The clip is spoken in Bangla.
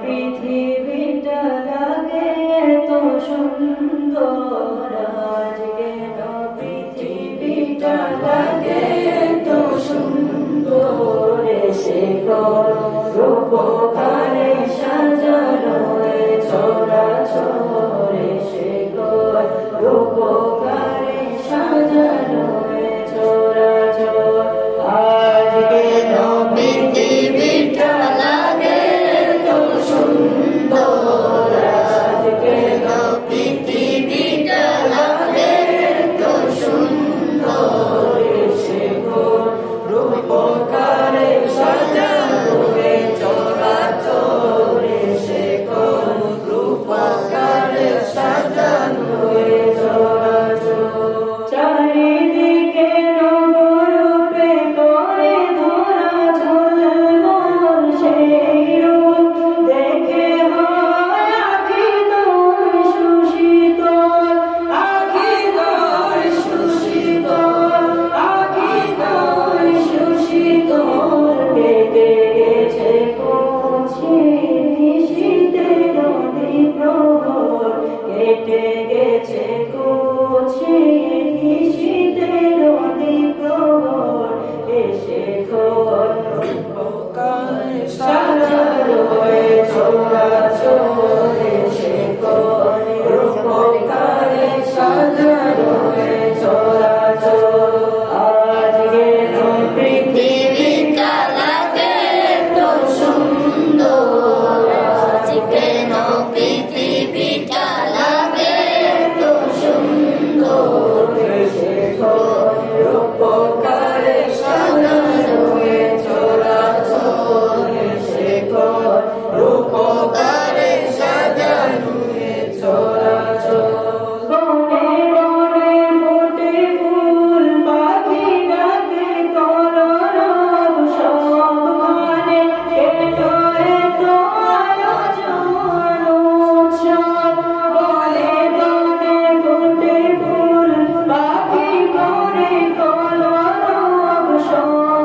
পৃথিবীটা লাগে এত সুন্দর। আজ কেন পৃথিবীটা লাগে এত সুন্দর। সে কর, রূপকারে সাজানো ছড়া ছড়ে সে কর রূপ Hallelujah. 说